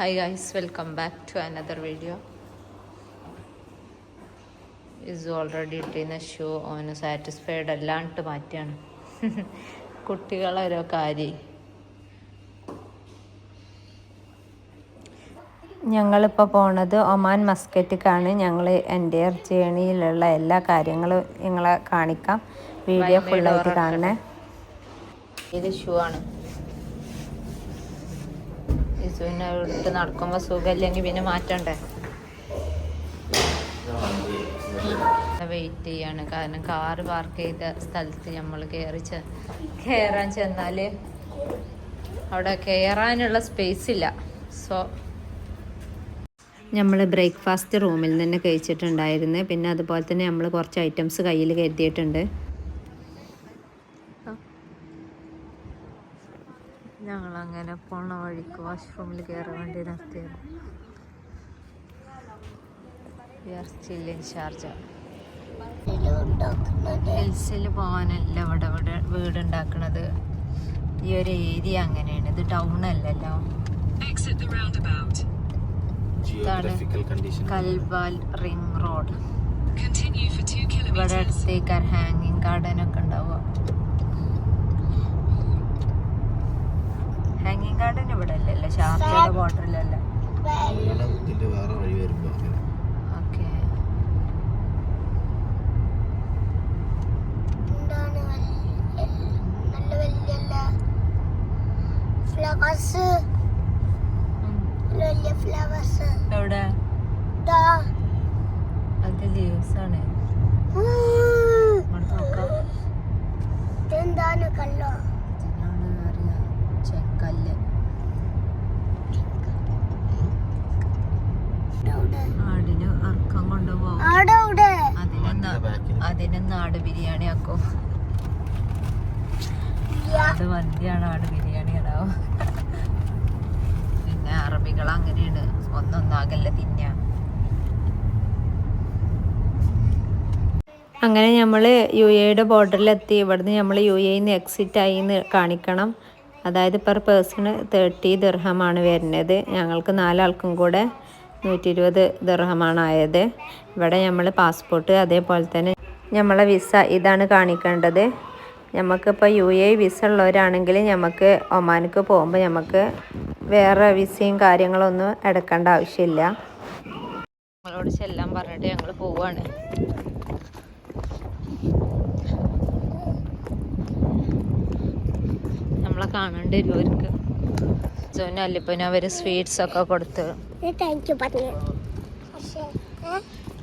Hi guys welcome back to another video is already ഇട്ടിരുന്ന shoe ഓന് satisfied അല്ലാണ്ട് മാറ്റിയാണ് കുട്ടികളൊരോ കാര്യം. ഞങ്ങളിപ്പോൾ പോണത് ഒമാൻ മസ്കറ്റിക്കാണ്. ഞങ്ങൾ എന്റെ ജേണിയിലുള്ള എല്ലാ കാര്യങ്ങളും നിങ്ങളെ കാണിക്കാം. വീഡിയോ ഫുള്ളായിട്ട് കാണണേ. ഇത് ഷൂ ആണ്. ഇസുവിനെ ഇട്ട് നടക്കുമ്പോൾ സുഖമില്ലെങ്കിൽ പിന്നെ മാറ്റണ്ടേ? വെയിറ്റ് ചെയ്യാണ്. കാരണം കാറ് പാർക്ക് ചെയ്ത സ്ഥലത്ത് നമ്മൾ കയറി ചെ കയറാൻ ചെന്നാൽ അവിടെ കയറാനുള്ള സ്പേസ് ഇല്ല. സോ നമ്മൾ ബ്രേക്ക്ഫാസ്റ്റ് റൂമിൽ നിന്ന് കഴിച്ചിട്ടുണ്ടായിരുന്നു. പിന്നെ അതുപോലെ തന്നെ നമ്മൾ കുറച്ച് ഐറ്റംസ് കയ്യിൽ കരുതിയിട്ടുണ്ട്. ഞങ്ങൾ അങ്ങനെ പോണ വഴിക്ക് വാഷ്റൂമിൽ കയറാൻ വേണ്ടി നിർത്തിയത്. We are still in Sharjah ഹിൽസിൽ പോകാനല്ല ഇവിടെ ഇവിടെ വീടുണ്ടാക്കണത്. ഈ ഒരു ഏരിയ അങ്ങനെയാണ്. ഇത് ടൗൺ അല്ലല്ലോ കൽബാൽ റിംഗ് റോഡ്. ഇവിടെ. അടുത്തേക്ക് ഹാങ്ങിങ് ഗാർഡൻ ഒക്കെ ഉണ്ടാവുക. ഹാങ്ങിങ് ഗാർഡൻ ഇവിടെ അല്ലല്ലേ ഷാർജയുടെ ബോർഡറിലല്ലേ വേറെ വഴി വരുമ്പോ അങ്ങനെ. ഓക്കെ എന്താണ് വല്യ- നല്ല വലിയ ഫ്ലവേഴ്സ് വലിയ ഫ്ലവേഴ്സ് എവിടെ? ദാ. അത് ലീവ്സ് ആണ്. ഊ, ഇങ്ങോട്ട് ഇതെന്താണ് കല്ലോ ആട് ബിരിയാണി ആക്കോ? അത് മന്തിയാണ് ആട് ബിരിയാണി ഉണ്ടാവും. പിന്നെ അറബികൾ അങ്ങനെയാണ്. ഒന്നൊന്നാകല്ല തിന്ന. അങ്ങനെ നമ്മൾ യു എയുടെ ബോർഡറിലെത്തി. ഇവിടുന്ന് നമ്മൾ യു നിന്ന് എക്സിറ്റ് ആയി എന്ന് കാണിക്കണം. അതായത് പെർ പേഴ്സണ് തേർട്ടി ദിർഹമാണ് വരുന്നത്. ഞങ്ങൾക്ക് നാലാൾക്കും കൂടെ നൂറ്റി ഇരുപത് ദിർഹമാണ് ആയത്. ഇവിടെ നമ്മൾ പാസ്പോർട്ട് അതേപോലെ തന്നെ നമ്മളെ വിസ ഇതാണ് കാണിക്കേണ്ടത്. നമുക്കിപ്പോൾ യു എ വിസ ഉള്ളവരാണെങ്കിൽ നമുക്ക് ഒമാനിക്ക് പോകുമ്പോൾ നമുക്ക് വേറെ വിസയും കാര്യങ്ങളൊന്നും എടുക്കേണ്ട ആവശ്യമില്ല. ഞങ്ങളോട് ചെല്ലാൻ പറഞ്ഞിട്ട് ഞങ്ങൾ പോവാണ്. നമ്മളെ കാണേണ്ടി വരും അവർക്ക്. അല്ലിപ്പന അവർ സ്വീറ്റ്സ് ഒക്കെ കൊടുത്ത്.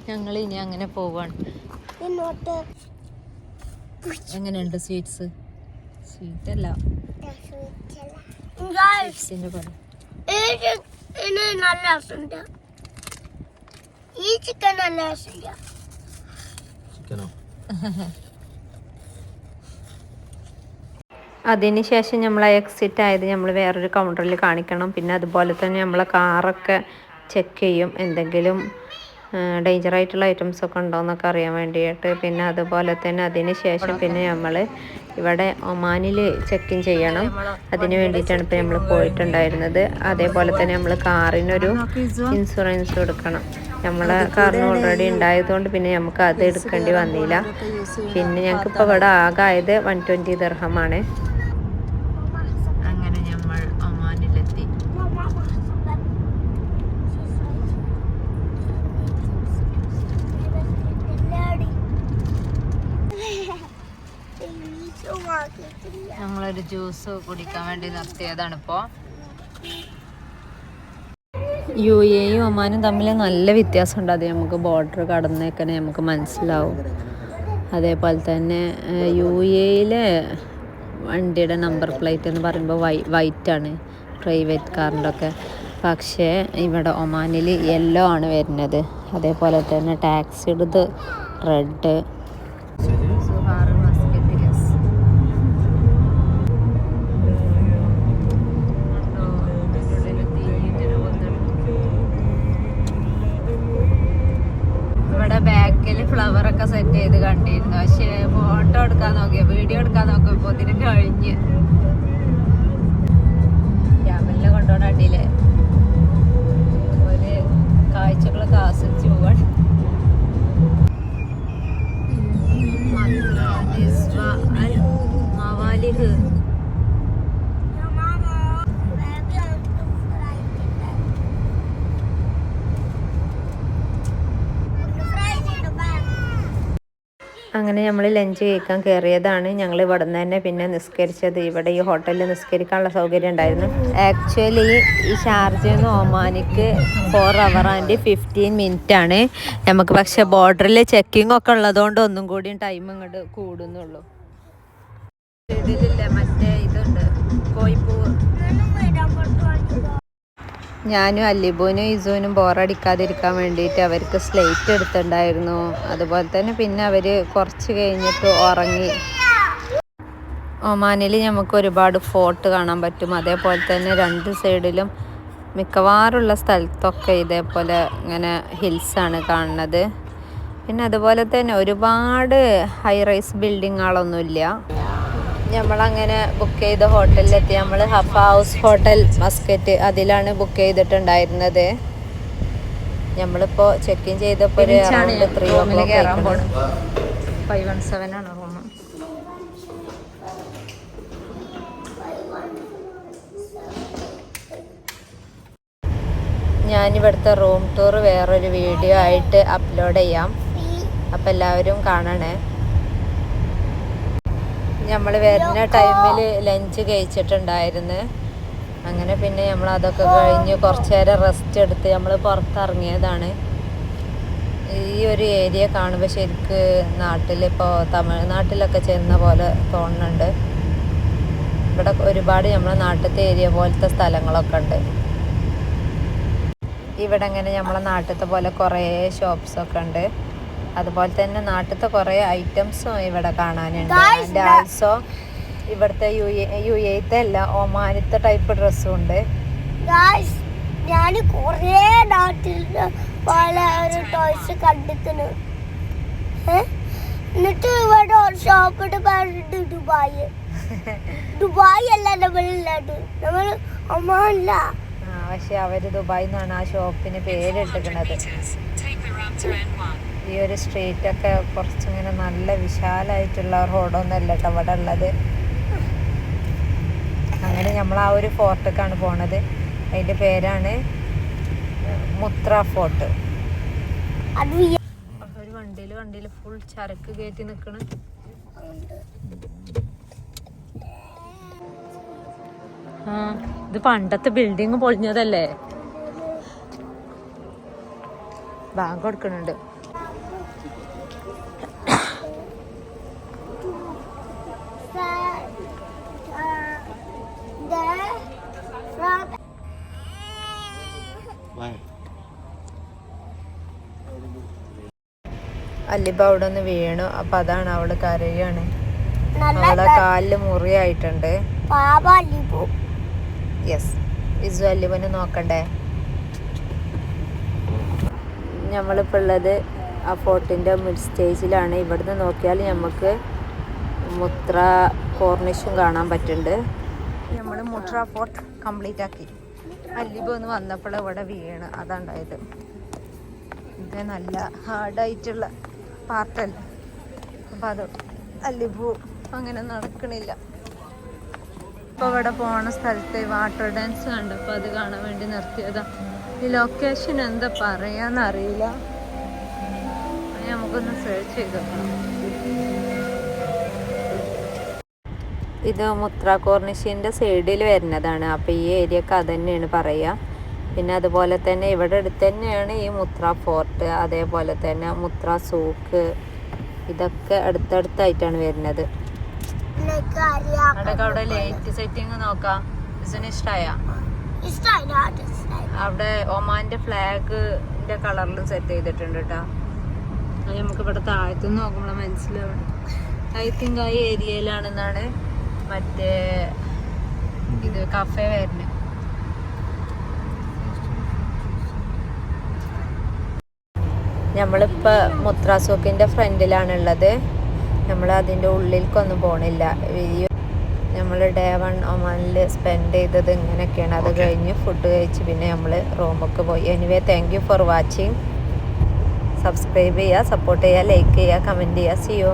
ഞങ്ങൾ ഇനി അങ്ങനെ പോവാണ്. ഇന്നോട്ട് എങ്ങനെയുണ്ട് സ്വീറ്റ്സ്? സ്വീറ്റ് അല്ല സ്വീറ്റ്സിന്റെ പോലെ. നല്ല രസമുണ്ട് ഈ ചിക്കൻ നല്ല രസമില്ല ചിക്കനോ അതിന് ശേഷം നമ്മൾ എക്സിറ്റ് ആയത് നമ്മൾ വേറൊരു കൗണ്ടറിൽ കാണിക്കണം. പിന്നെ അതുപോലെ തന്നെ നമ്മളെ കാറൊക്കെ ചെക്ക് ചെയ്യും. എന്തെങ്കിലും ഡേഞ്ചർ ആയിട്ടുള്ള ഐറ്റംസ് ഒക്കെ ഉണ്ടോ എന്നൊക്കെ അറിയാൻ വേണ്ടിയിട്ട്. പിന്നെ അതുപോലെ തന്നെ അതിന് ശേഷം പിന്നെ നമ്മൾ ഇവിടെ ഒമാനിൽ ചെക്ക് ഇൻ ചെയ്യണം. അതിന് വേണ്ടിയിട്ടാണ് ഇപ്പോൾ നമ്മൾ പോയിട്ടുണ്ടായിരുന്നത്. അതേപോലെ തന്നെ നമ്മൾ കാറിനൊരു ഇൻഷുറൻസ് കൊടുക്കണം. നമ്മളെ കാറിന് ഓൾറെഡി ഉണ്ടായതുകൊണ്ട് പിന്നെ നമുക്ക് അത് എടുക്കേണ്ടി വന്നില്ല. പിന്നെ ഞങ്ങൾക്ക് ഇപ്പോൾ ഇവിടെ ആകായത് വൺ ട്വന്റി ദർഹമാണ് അങ്ങനെ നമ്മൾ ഒമാനിലെത്തി നമ്മളൊരു ജ്യൂസ് കുടിക്കാൻ വേണ്ടി നിർത്തിയതാണ് ഇപ്പോൾ യു എയും ഒമാനും തമ്മിൽ നല്ല വ്യത്യാസമുണ്ട്. അത് നമുക്ക് ബോർഡർ കടന്നേക്കനെ നമുക്ക് മനസ്സിലാവും. അതേപോലെ തന്നെ യു എയിലെ വണ്ടിയുടെ നമ്പർ പ്ലേറ്റ് എന്ന് പറയുമ്പോൾ വൈ വൈറ്റ് ആണ്. പ്രൈവറ്റ് കാറിന്റെ ഒക്കെ. പക്ഷേ ഇവിടെ ഒമാനിൽ യെല്ലോ ആണ് വരുന്നത്. അതേപോലെ തന്നെ ടാക്സി എടുത്ത് റെഡ് സെറ്റ് ചെയ്ത് കണ്ടിരുന്നു. പക്ഷേ ഫോട്ടോ എടുക്കാൻ നോക്കിയ വീഡിയോ എടുക്കാൻ നോക്കിയപ്പോ ഇതിന് കഴിഞ്ഞ്. ക്യാമറ കൊണ്ടുപോകണ അടിയിലെ. ഒരു കാഴ്ചകളൊക്കെ ആസ്വദിച്ച് പോവാണ്. നമ്മൾ ലഞ്ച് കഴിക്കാൻ കയറിയതാണ്. ഞങ്ങൾ ഇവിടെ നിന്ന് തന്നെ പിന്നെ നിസ്കരിച്ചത്. ഇവിടെ ഈ ഹോട്ടലിൽ നിസ്കരിക്കാനുള്ള സൗകര്യം ഉണ്ടായിരുന്നു. ആക്ച്വലി ഈ ഷാർജയിൽ നിന്ന് ഒമാനിക്ക് four hour and fifteen minute ആണ്. നമുക്ക് പക്ഷെ ബോർഡറിൽ ചെക്കിംഗ് ഒക്കെ ഉള്ളതുകൊണ്ട് ഒന്നും കൂടി ടൈം ഇങ്ങോട്ട് കൂടുന്നുള്ളൂ. ഇതിലില്ല മറ്റേ ഇതുണ്ട്. കോഴിപ്പൂവ് ഞാനും അല്ലിബോനും ഇസുവിനും ബോറടിക്കാതിരിക്കാൻ വേണ്ടിയിട്ട് അവർക്ക് സ്ലേറ്റ് എടുത്തിട്ടുണ്ടായിരുന്നു. അതുപോലെ തന്നെ പിന്നെ അവർ കുറച്ച് കഴിഞ്ഞിട്ട് ഉറങ്ങി. ഒമാനിൽ നമുക്ക് ഒരുപാട് ഫോർട്ട് കാണാൻ പറ്റും. അതേപോലെ തന്നെ രണ്ട് സൈഡിലും മിക്കവാറുള്ള സ്ഥലത്തൊക്കെ ഇതേപോലെ ഇങ്ങനെ ഹിൽസാണ് കാണുന്നത്. പിന്നെ അതുപോലെ തന്നെ ഒരുപാട് ഹൈ റൈസ് ബിൽഡിങ്ങുകളൊന്നുമില്ല നമ്മളങ്ങനെ ബുക്ക് ചെയ്ത ഹോട്ടലിലെത്തി നമ്മൾ ഹഫ് ഹൗസ് ഹോട്ടൽ മസ്കറ്റ് അതിലാണ് ബുക്ക് ചെയ്തിട്ടുണ്ടായിരുന്നത്. നമ്മളിപ്പോൾ ചെക്ക് ഇൻ ചെയ്തപ്പോൾ ഒരു around three o'clock five one seven ആണ് റൂം ഞാനിവിടുത്തെ റൂം ടൂർ വേറൊരു വീഡിയോ ആയിട്ട് അപ്ലോഡ് ചെയ്യാം. അപ്പം എല്ലാവരും കാണണേ. നമ്മൾ വരുന്ന ടൈമിൽ ലഞ്ച് കഴിച്ചിട്ടുണ്ടായിരുന്നു. അങ്ങനെ പിന്നെ നമ്മൾ അതൊക്കെ കഴിഞ്ഞ് കുറച്ച് നേരം റെസ്റ്റ് എടുത്ത് നമ്മൾ പുറത്തിറങ്ങിയതാണ്. ഈ ഒരു ഏരിയ കാണുമ്പോൾ ശരിക്ക് നാട്ടിലിപ്പോൾ തമിഴ്നാട്ടിലൊക്കെ ചെന്ന പോലെ തോന്നുന്നുണ്ട്. ഇവിടെ ഒരുപാട് നമ്മളെ നാട്ടിലത്തെ ഏരിയ പോലത്തെ സ്ഥലങ്ങളൊക്കെ ഉണ്ട്. ഇവിടെ അങ്ങനെ നമ്മളെ നാട്ടിലത്തെ പോലെ കുറേ ഷോപ്സ് ഒക്കെ ഉണ്ട്. അതുപോലെ തന്നെ നാട്ടിലത്തെ കുറേ ഐറ്റംസും ഇവിടെ കാണാനുണ്ട്. ആൻഡ് ആൾസോ ഇവിടുത്തെ യു എ യു എത്തെ അല്ല ഒമാനത്തെ ടൈപ്പ് ഡ്രസ്സും ഉണ്ട്. ഗായ്സ് ഞാൻ കുറേ നാട്ടിൽ പല ഒരു ടോയ്സ് കണ്ടിക്കുന്നു ഏ? എന്നിട്ട് ഇവിടെ ഒരു ഷോപ്പിട്ട് പറഞ്ഞിട്ട് ദുബായ്. ദുബായ് അല്ല നമ്മളില്ലാണ്ട്. നമ്മൾ ഒമാനില്ല പക്ഷെ അവർ ദുബായ് എന്നാണ് ആ ഷോപ്പിന് പേരിട്ടിരിക്കുന്നത്. Meters. Take the ramp to N1. ഈ ഒരു സ്ട്രീറ്റൊക്കെ കുറച്ചിങ്ങനെ നല്ല വിശാലമായിട്ടുള്ള റോഡൊന്നുമല്ല കേട്ടോ അവിടെ ഉള്ളത് അങ്ങനെ നമ്മൾ ആ ഒരു ഫോർട്ടൊക്കെയാണ് പോണത് അതിന്റെ പേരാണ് മുത്ര ഫോർട്ട് ഒരു വണ്ടിയിൽ വണ്ടിയിൽ ഫുൾ ചരക്ക് കയറ്റി നിൽക്കണ് ഇത് പണ്ടത്തെ ബിൽഡിങ് പൊളിഞ്ഞതല്ലേ ബാങ്ക് കൊടുക്കുന്നുണ്ട് അല്ലിബ അവിടെ ഒന്ന് വീണു. അപ്പൊ അതാണ് അവൾ കരയാണ്. അവളെ കാലിൽ മുറിയായിട്ടുണ്ട്. യെസ് ഇസു അല്ലിബന് നോക്കണ്ടേ? നമ്മളിപ്പോൾ ഉള്ളത് ആ ഫോർട്ടിന്റെ മിഡ് സ്റ്റേജിലാണ് ഇവിടുന്ന് നോക്കിയാൽ നമുക്ക് മുത്ര കോർണിഷും കാണാൻ പറ്റുന്നുണ്ട്. നമ്മൾ മുട്ര ഫോർട്ട് കംപ്ലീറ്റ് ആക്കി. അല്ലിബ ഒന്ന് വന്നപ്പോൾ ഇവിടെ വീണ്. അതാണ്ടായത് ഇത് നല്ല ഹാർഡായിട്ടുള്ള പാർട്ടല്ല അപ്പം അത് അല്ലിബു അങ്ങനെ നടക്കണില്ല. ഇപ്പോൾ ഇവിടെ പോണ സ്ഥലത്ത് വാട്ടർ ഡാൻസ് കണ്ടപ്പോൾ അത് കാണാൻ വേണ്ടി നിർത്തിയതാ. ഈ ലൊക്കേഷൻ എന്താ പറയാന്നറിയില്ല നമുക്കൊന്ന് സെർച്ച് ചെയ്ത് ഇത് മുത്ര കോർണിഷിന്റെ സൈഡിൽ വരുന്നതാണ്. അപ്പോൾ ഈ ഏരിയക്ക് അത് തന്നെയാണ് പറയുക പിന്നെ അതുപോലെ തന്നെ ഇവിടെ അടുത്ത് തന്നെയാണ് ഈ മുത്ര ഫോർട്ട് അതേപോലെ തന്നെ മുത്ര സൂക്ക് ഇതൊക്കെ അടുത്തടുത്തായിട്ടാണ് വരുന്നത്. അവിടെ ലൈറ്റ് സെറ്റിംഗ് നോക്കാം. ഇഷ്ടായ? അവിടെ ഒമാന്റെ ഫ്ലാഗിന്റെ കളറിൽ സെറ്റ് ചെയ്തിട്ടുണ്ട് കേട്ടോ അത് നമുക്ക് ഇവിടെ താഴത്തു നോക്കുമ്പോൾ മനസ്സിലാവണം ഐ തിങ്ക് ആ ഏരിയയിലാണെന്നാണ് മറ്റേ ഇത് കഫേ വരുന്നത് നമ്മളിപ്പോൾ മുത്രാസൂക്കിന്റെ ഫ്രണ്ടിലാണുള്ളത്. നമ്മൾ അതിന്റെ ഉള്ളിലേക്കൊന്നും പോണില്ല. നമ്മൾ ഡേ വൺ ഒമാനിൽ സ്പെൻഡ് ചെയ്തത് ഇങ്ങനെയൊക്കെയാണ്. അത് കഴിഞ്ഞ് ഫുഡ് കഴിച്ച് പിന്നെ നമ്മൾ റൂമൊക്കെ പോയി. Anyway thank you for watching subscribe ചെയ്യുക സപ്പോർട്ട് ചെയ്യുക ലൈക്ക് ചെയ്യുക കമന്റ് ചെയ്യുക സിയോ